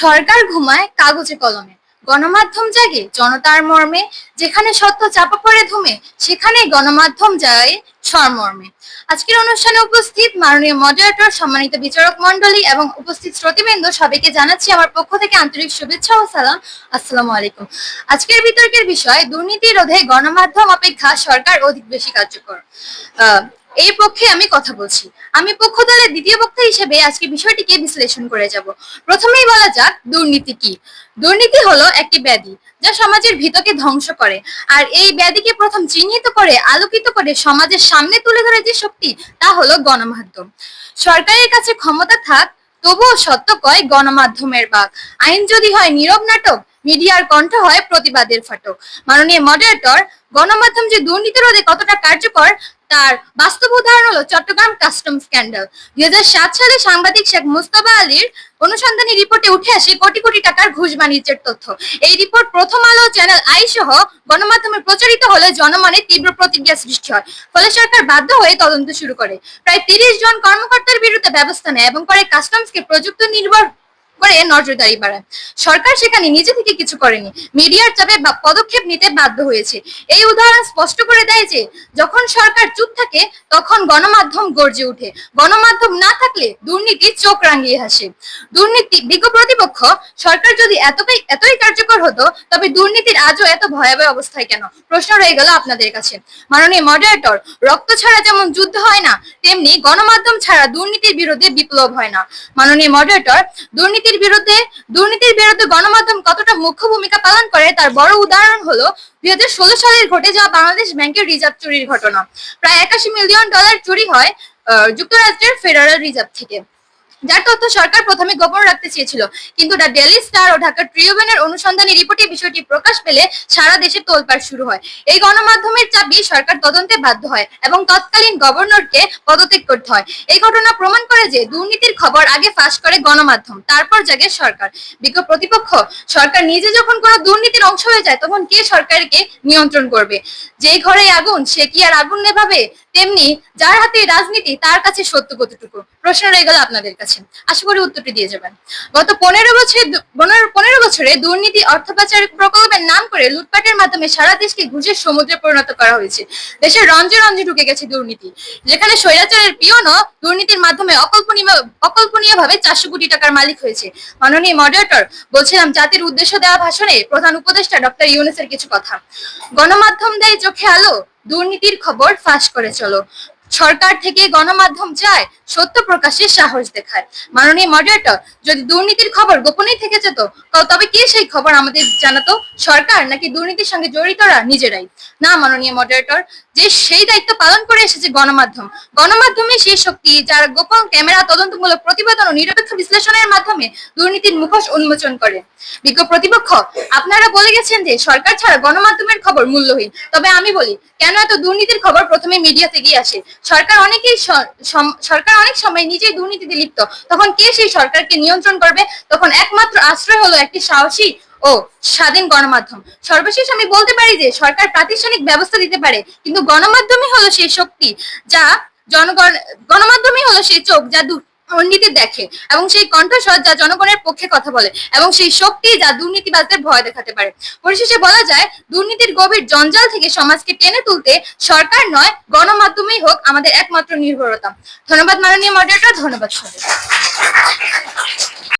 সরকার ঘুমায় কাগজে কলমে। গণমাধ্যম জাগে জনতার মর্মে। যেখানে সত্য চাপা পড়ে ধুমে সেখানে গণমাধ্যম যায় সরমর্মে। আজকের অনুষ্ঠানে উপস্থিত মাননীয় মডারেটর সম্মানিত বিচারক মন্ডলী এবং উপস্থিত শ্রোতৃবৃন্দ, সবাইকে জানাচ্ছি আমার পক্ষ থেকে আন্তরিক শুভেচ্ছা ও সালাম। আসসালামু আলাইকুম। আজকের বিতর্কের বিষয়, দুর্নীতি রোধে গণমাধ্যম অপেক্ষা সরকার অধিক বেশি কার্যকর। এই পক্ষে আমি কথা বলছি। আমি পক্ষ দলের দ্বিতীয় বক্তা হিসেবে আজকে বিষয়টিকে বিশ্লেষণ করে যাব। প্রথমেই বলা যাক দুর্নীতি কি। দুর্নীতি হলো একটি ব্যাধি, যা সমাজের ভিতকে ধ্বংস করে। আর এই ব্যাধিকে প্রথম চিহ্নিত করে, আলোকিত করে সমাজের সামনে তুলে ধরে যে শক্তি, তা হলো গণমাধ্যম। সরকারের কাছে ক্ষমতা থাক, তবুও সত্য কয় গণমাধ্যমের বাক। আইন যদি হয় নীরব নাটক, মিডিয়ার কণ্ঠ হয় প্রতিবাদের ফাটক। মাননীয় মডারেটর গণমাধ্যম যে দুর্নীতি রোধে কতটা কার্যকর তার বাস্তব উদাহরণ হলো চট্টগ্রাম কাস্টম স্ক্যান্ডাল। দুই সালে সাংবাদিক শেখ মুস্তফা আলীর অনুসন্ধানী রিপোর্টে উঠে আসে কোটি কোটি টাকার ঘুষ বাণিজ্যের তথ্য। এই রিপোর্ট প্রথম আলো, চ্যানেল আই সহ গণমাধ্যমে প্রচারিত হলে জনমনে তীব্র প্রতিক্রিয়া সৃষ্টি হয়। ফলে সরকার বাধ্য হয়ে তদন্ত শুরু করে। প্রায় তিরিশ জন কর্মকর্তার বিরুদ্ধে ব্যবস্থা নেয় এবং পরে কাস্টমসকে প্রযুক্তি নির্ভর করে নজরদারি বাড়ায়। সরকার সেখানে নিজে থেকে কিছু করেনি। মিডিয়ার চাপে পদক্ষেপ নিতে বাধ্য হয়েছে। এই উদাহরণ স্পষ্ট করে দেয় যে, যখন সরকার চুপ থাকে, তখন গণমাধ্যম গর্জে ওঠে। গণমাধ্যম না থাকলে দুর্নীতি চোখ রাঙিয়ে হাসে। দুর্নীতি, বিজ্ঞ প্রতিপক্ষ, সরকার যদি এতটাই, এতই কার্যকর হতো, তবে দুর্নীতির আজও এত ভয়াবহ অবস্থায় কেন? প্রশ্ন রয়ে গেল আপনাদের কাছে। মাননীয় মডারেটর রক্ত ছাড়া যেমন যুদ্ধ হয় না, তেমনি গণমাধ্যম ছাড়া দুর্নীতির বিরুদ্ধে বিপ্লব হয় না। মাননীয় মডারেটর দুর্নীতির বিরুদ্ধে দুর্নীতির বিরুদ্ধে গণমাধ্যম কতটা মুখ্য ভূমিকা পালন করে তার বড় উদাহরণ হলো দুই হাজার ষোলো সালের ঘটে যাওয়া বাংলাদেশ ব্যাংকের রিজার্ভ চুরির ঘটনা। প্রায় একাশি মিলিয়ন ডলার চুরি হয় যুক্তরাষ্ট্রের ফেডারেল রিজার্ভ থেকে। যার তথ্য সরকার প্রথমে গোপন রাখতে চেয়েছিল। কিন্তু দ্য ডেলি স্টার ও ঢাকা ট্রিবিউনের অনুসন্ধানী রিপোর্টে বিষয়টি প্রকাশ পেলে সারা দেশে তোলপাড় শুরু হয়। এই গণমাধ্যমের চাবি সরকার তদন্তে বাধ্য হয় এবং তৎকালীন গভর্নরকে পদত্যাগ করতে হয়। এই ঘটনা প্রমাণ করে যে দুর্নীতির খবর আগে ফাঁস করে গণমাধ্যম, তারপর জাগে সরকার। বিজ্ঞ প্রতিপক্ষ, সরকার নিজে যখন কোনো দুর্নীতির অংশ হয়ে যায়, তখন কে সরকারকে নিয়ন্ত্রণ করবে? যেই ঘরে আগুন, সে কি আর আগুন নেভাবে? তেমনি যার হাতে রাজনীতি, তার কাছে সত্য কতটুকু? প্রশ্ন রয়ে গেল আপনাদের কাছে। আশা করি উত্তরটি দিয়ে যাবেন। গত পনেরো বছর পনেরো বছরে দুর্নীতি, অর্থ পাচার প্রকল্পের নাম করে লুটপাটের মাধ্যমে সারা দেশকে ঘুষের সমুদ্রে পরিণত করা হয়েছে। দেশের রঞ্জে রঞ্জে ঢুকে গেছে দুর্নীতি। যেখানে স্বৈরাচারের পিয়নও দুর্নীতির মাধ্যমে অকল্পনীয় অকল্পনীয় ভাবে চারশো কোটি টাকার মালিক হয়েছে। মাননীয় মডারেটর বলছিলাম, জাতির উদ্দেশ্য দেওয়া ভাষণে প্রধান উপদেষ্টা ডক্টর ইউনুসের কিছু কথা। গণমাধ্যম দেয় চোখে আলো, দুর্নীতির খবর ফাঁস করে চলো। সরকার থেকে গণমাধ্যম চায় সত্য প্রকাশের সাহস দেখায় মাননীয় মডারেটর যদি দুর্নীতির খবর গোপনেই থেকে যেত তবে কে সেই খবর আমাদের জানাতো? সরকার নাকি দুর্নীতির সঙ্গে জড়িতরা নিজেরাই? না, মাননীয় মডারেটর যে সেই দায়িত্ব পালন করে এসেছে গণমাধ্যম। গণমাধ্যমে সেই শক্তি, যার গোপন ক্যামেরা, তদন্তমূলক প্রতিবেদন ও নিরপেক্ষ বিশ্লেষণের মাধ্যমে দুর্নীতির মুখোশ উন্মোচন করে। বিজ্ঞ প্রতিপক্ষ, আপনারা বলে গেছেন যে সরকার ছাড়া গণমাধ্যমের খবর মূল্যহীন। তবে আমি বলি, কেন এত দুর্নীতির খবর প্রথমে মিডিয়া থেকেই আসে? সরকার অনেকেই সরকার অনেক সময় নিজেই দুর্নীতিতে লিপ্ত। তখন কে সেই সরকারকে নিয়ন্ত্রণ করবে? তখন একমাত্র আশ্রয় হলো একটি সাহসী ও স্বাধীন গণমাধ্যম। সর্বশেষ আমি বলতে পারি যে, সরকার প্রাতিষ্ঠানিক ব্যবস্থা দিতে পারে, কিন্তু গণমাধ্যমই হলো সেই শক্তি যা জনগণ, গণমাধ্যমই হলো সেই চোখ যা দুর্নীতি দেখে এবং সেই কণ্ঠস্বর যা জনগণের পক্ষে কথা বলে এবং সেই শক্তি যা দুর্নীতিবাজদের ভয় দেখাতে পারে। পরিশেষে বলা যায়, দুর্নীতির গভীর জঞ্জাল থেকে সমাজকে টেনে তুলতে সরকার নয়, গণমাধ্যমেই হোক আমাদের একমাত্র নির্ভরতা। ধন্যবাদ মাননীয় মডারেটর ধন্যবাদ সবাই